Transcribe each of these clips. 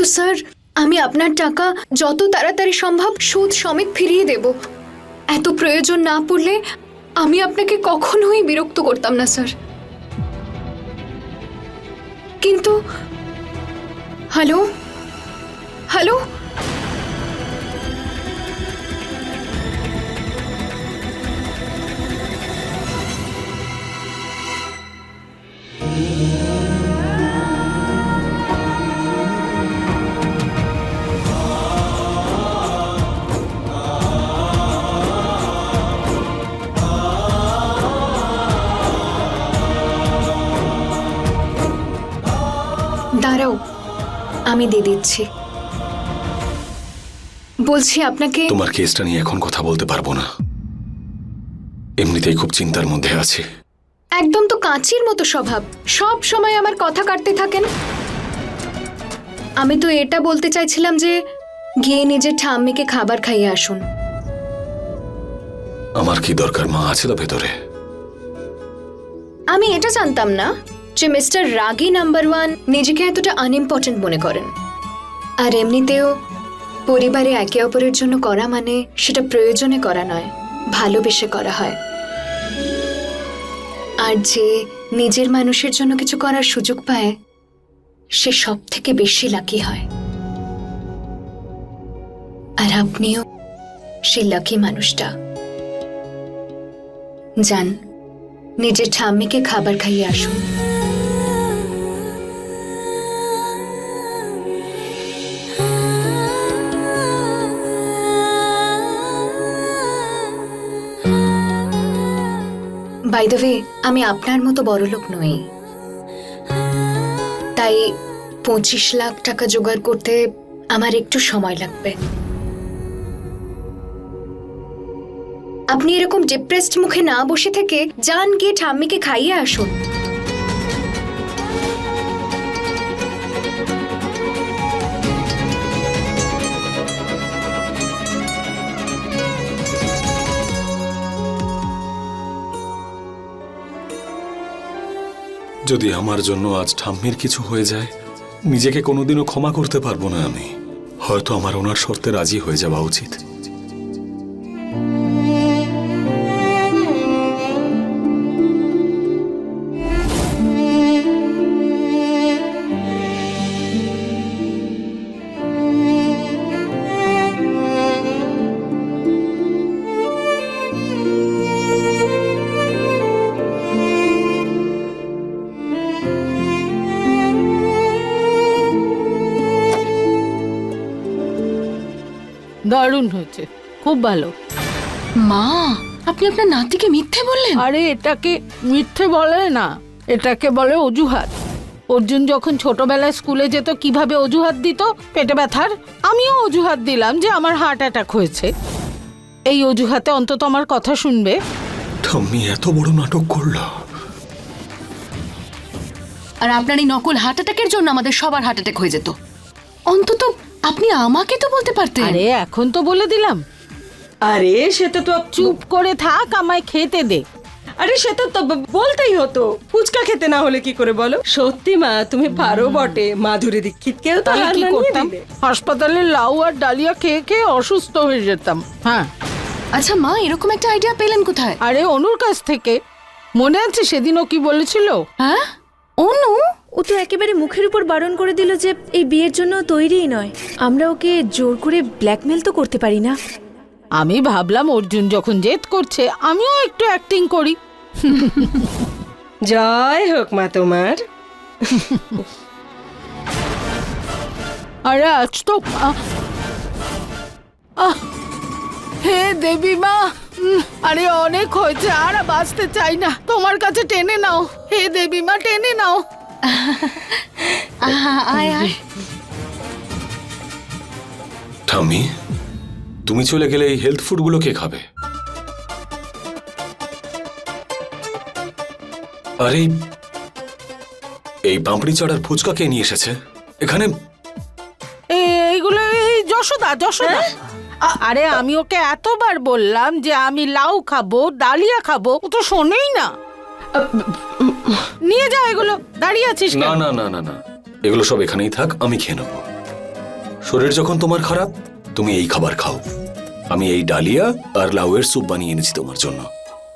কিন্তু স্যার, আমি আপনার টাকা যত তাড়াতাড়ি সম্ভব সুদ সমেত ফিরিয়ে দেব। এত প্রয়োজন না পড়লে আমি আপনাকে কখনোই বিরক্ত করতাম না, স্যার। কিন্তু, হ্যালো? হ্যালো? দাঁড়াও আমি দিয়ে দিচ্ছি। বলছি আপনাকে তোমার কেসটা নিয়ে এখন কথা বলতে পারব না। এমনিতেই খুব চিন্তার মধ্যে আছি। একদম তো কাঁচির মতো স্বভাব। সব সময় আমার কথা কাটতে থাকেন। আমি তো এটা বলতে চাইছিলাম যে গিয়ে নিজের ঠাম্মিকে খাবার খাইয়ে আসুন। আমার কি দরকার মা আছে তো ভেতরে? আমি এটা জানতাম না। যে মিস্টার রাগি নাম্বার ওয়ান নিজেকে এতটা আনইম্পর্টেন্ট মনে করেন। আর এমনিতেও পরিবারে একে অপরের জন্য করা মানে সেটা প্রয়োজনে করা নয়, ভালোবেসে করা হয়। আর যে নিজের মানুষের জন্য কিছু করার সুযোগ পায়, সে সব থেকে বেশি লাকি হয়। আর আপনিও সেই লাকি মানুষটা। যান, নিজের ঠাম্মিকে খাবার খাইয়ে আসুন। বাই দ্য ওয়ে আমি আপনার মতো বড়লোক নই। তাই পঁচিশ লাখ টাকা জোগাড় করতে আমার একটু সময় লাগবে। আপনি এরকম ডিপ্রেসড মুখে না বসে থেকে যান গিয়ে ঠাম্মিকে খাইয়ে আসুন। যদি আমার জন্য আজ ঠাম্মির কিছু হয়ে যায়, নিজেকে কোনোদিনও ক্ষমা করতে পারব না আমি। হয়তো আমার ওনার শর্তে রাজি হয়ে যাওয়া উচিত। দারুণ হয়েছে। খুব ভালো। মা আপনি আপনার নাতিকে মিথ্যে বললেন? আরে এটাকে মিথ্যে বলে না। এটাকে বলে অজুহাত। অর্জুন যখন ছোটবেলায় স্কুলে যেত কীভাবে অজুহাত দিত? পেটে ব্যথার? আমিও অজুহাত দিলাম যে আমার হার্ট অ্যাটাক হয়েছে। এই অজুহাতে অন্তত আমার কথা শুনবে। ঠাম্মি এত বড় নাটক করল। আর আপনার এই নকল হার্ট অ্যাটাকের জন্য আমাদের সবার হার্ট অ্যাটাক হয়ে যেত। অন্তত আপনি আমাকে তো বলতে পারতেন। আরে এখন তো বলে দিলাম। আরে সেটা তো চুপ করে থাক আমায় খেতে দে। আরে সেটা তো বলতেই হতো। ফুচকা খেতে না হলে কি করে বলো? সত্যি মা তুমি পারো বটে। মাধুরী দীক্ষিতকেও তো তাহলে হার কি মানিয়ে করতাম? দিলে। হাসপাতালে লাউ আর ডালিয়া খেয়ে খেয়ে অসুস্থ হয়ে যেতাম। হ্যাঁ। আচ্ছা মা এরকম একটা আইডিয়া পেলেন কোথায়? আরে অনুর কাছ থেকে। মনে আছে সেদিন ও কি বলেছিল? হ্যাঁ? অনু? ও তো একেবারে মুখের উপর বারণ করে দিল যে এই বিয়ের জন্য তৈরিই নয়। আমরা ওকে জোর করে ব্ল্যাকমেল তো করতে পারি না। আমি ভাবলাম অর্জুন যখন জেদ করছে আমিও একটু অ্যাক্টিং করি। জয় হোক মা তোমার। আরে আজ তো হে দেবী মা আরে অনেক হয়েছে আর বাঁচতে চাই না। তোমার কাছে টেনে নাও। হে দেবী মা টেনে নাও। আয় আয়। ঠাম্মি তুমি চলে গেলে এই হেলথ ফুডগুলো কে খাবে? আরে এই পাঁপড়ি চড়ার ফুচকা কে নিয়ে এসেছে? এখানে এ- এইগুলো এই যশোদা যশোদা। আরে আমি ওকে এতবার বললাম যে আমি লাউ খাব ডালিয়া খাব ও তো শোনেই না। নিয়ে যা এগুলো। দাঁড়িয়ে আছিস না না না না না। এগুলো সব এখানেই থাক আমি খেয়ে নেব। শরীর যখন তোমার খারাপ তুমি এই খাবার খাও। আমি এই ডালিয়া আর লাউয়ের স্যুপ বানিয়ে এনেছি তোমার জন্য।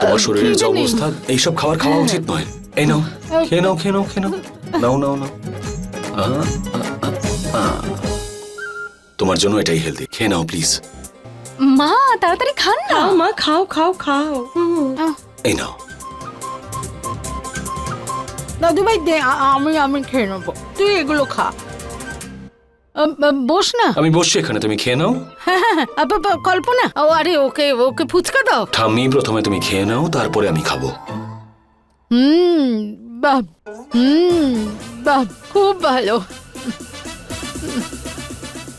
তোমার শরীরের যে। অবস্থা এইসব খাবার খাওয়া উচিত নয়। এই নাও খেয়ে নাও খেয়ে নাও খেয়ে নাও। নাও নাও নাও। আ, আ, আ, আ। তোমার জন্য এটাই হেলদি খেয়ে নাও প্লিজ মা তাড়াতাড়ি খান না। মা খাও খাও খাও। এই নাও। দাদু ভাই দে আ- আমি আমি খেয়ে নেব। তুই এগুলো খা। আ, আ, বস না। আমি বসছি এখানে তুমি খেয়ে নাও। হ্যাঁ হ্যাঁ হ্যাঁ, আ, বা- বা, কল্পনা। ও আরে ওকে ওকে ফুচকা দাও। ঠাম্মি প্রথমে তুমি খেয়ে নাও তারপরে আমি খাব। হুম বাহ হুম বাহ খুব ভালো।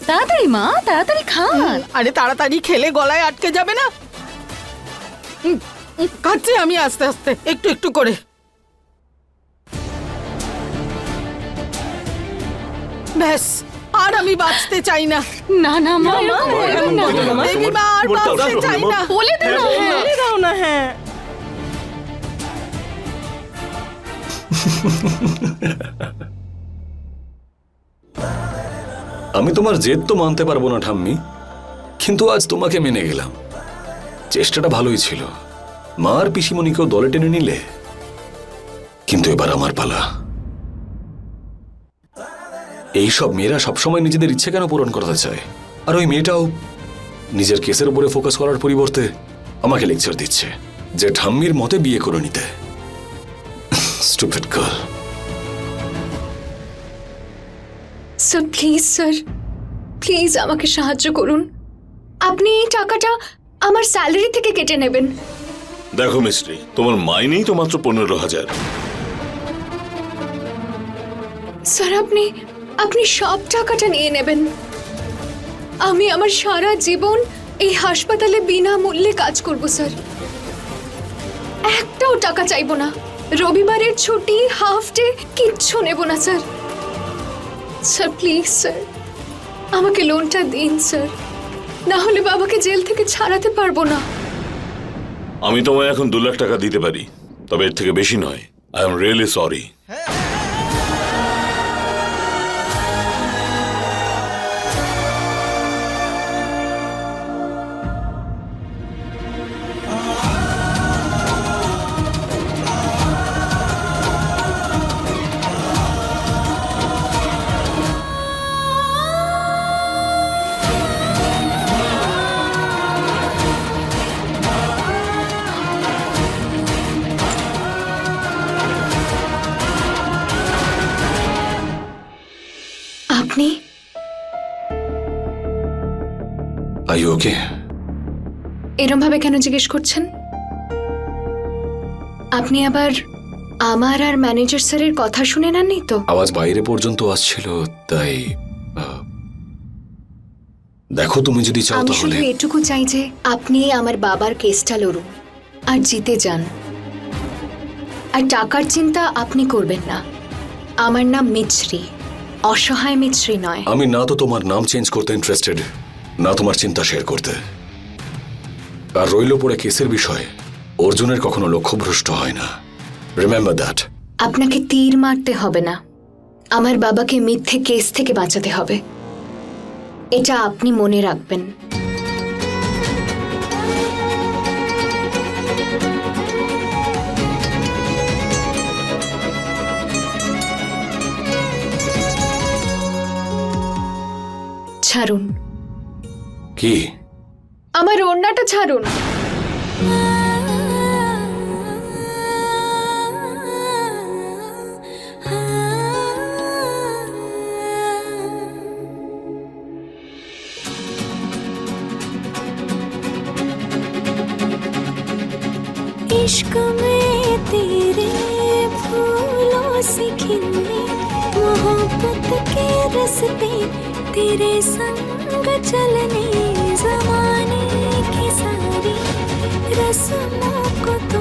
তাড়াতাড়ি মা তাড়াতাড়ি খান আরে তাড়াতাড়ি খেলে গলায় আটকে যাবে না। উম, উম, খাচ্ছি আমি আস্তে আস্তে একটু একটু করে। ব্যাস আর আমি বাঁচতে চাই না। না না মা এরকম করবেন না। দেবী মা আর বাঁচতে চাই না। বলে দে না বলে দাও না হ্যাঁ। আমি তোমার জেদ তো মানতে পারব না ঠাম্মি। কিন্তু আজ তোমাকে মেনে গেলাম। চেষ্টাটা ভালোই ছিল। মার পিসিমণিকেও দলে টেনে নিলে। কিন্তু এবার আমার পালা। এইসব মেয়েরা সবসময় নিজেদের ইচ্ছে কেন পূরণ করতে চায়? আর ওই মেয়েটাও নিজের কেসের উপরে ফোকাস করার পরিবর্তে আমাকে লেকচার দিচ্ছে যে ঠাম্মির মতে বিয়ে করে নিতে। Stupid girl sir please sir please আমাকে সাহায্য করুন। আপনি এই টাকাটা আমার স্যালারি থেকে কেটে নেবেন। দেখো মিস্ত্রি তোমার মাইনেই তো মাত্র পনেরো হাজার। স্যার আপনি আপনি সব টাকাটা নিয়ে নেবেন। আমি আমার সারা জীবন এই হাসপাতালে বিনামূল্যে কাজ করব, স্যার। একটাও টাকা চাইব না। রবিবারের ছুটি, হাফ ডে, কিচ্ছু নেব না, স্যার। স্যার, প্লিজ, স্যার, আমাকে লোনটা দিন, স্যার। না হলে বাবাকে জেল থেকে ছাড়াতে পারব না। আমি তোমায় এখন দু লাখ টাকা দিতে পারি, তবে এর থেকে বেশি নয়। আই এম রিয়েলি সরি আপনি আই ওকে এরম ভাবে কেন জিজ্ঞেস করছেন? আপনি আবার আমার আর ম্যানেজার স্যারের কথা শুনে নেননি তো? আওয়াজ বাইরে পর্যন্ত আসছিল তাই আহ, দেখো তুমি যদি চাও আমি তাহলে। শুধু এটুকু চাই যে আপনি আমার বাবার কেসটা লড়ুন আর জিতে যান। আর টাকার চিন্তা আপনি করবেন না। আমার নাম মিছরি। অসহায় মিত্রী নয়। আমি না তো তোমার নাম চেঞ্জ করতে ইন্টারেস্টেড না তোমার চিন্তা শেয়ার করতে। আর রইল পড়ে কেসের বিষয়ে অর্জুনের কখনো লক্ষ্যভ্রষ্ট হয় না। রিমেম্বার দ্যাট আপনাকে তীর মারতে হবে না। আমার বাবাকে মিথ্যে কেস থেকে বাঁচাতে হবে। এটা আপনি মনে রাখবেন। ছাড়ুন কি আমার ওড়নাটা ছাড়ুন इश्क में तेरे फूलों से खिलने मोहब्बत के रस्ते तेरे संग चलने जमाने की सारी रस्मों को तोड़े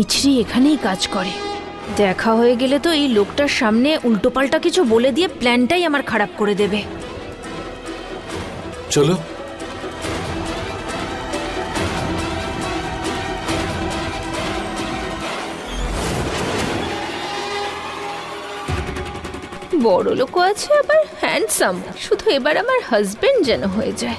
মিছরি এখানেই কাজ করে। দেখা হয়ে গেলে তো এই লোকটার সামনে উল্টোপাল্টা কিছু বলে দিয়ে প্ল্যানটাই আমার খারাপ করে দেবে। চলো। বড় লোকও আছে আবার হ্যান্ডসাম শুধু এবার আমার হাজবেন্ড যেন হয়ে যায়।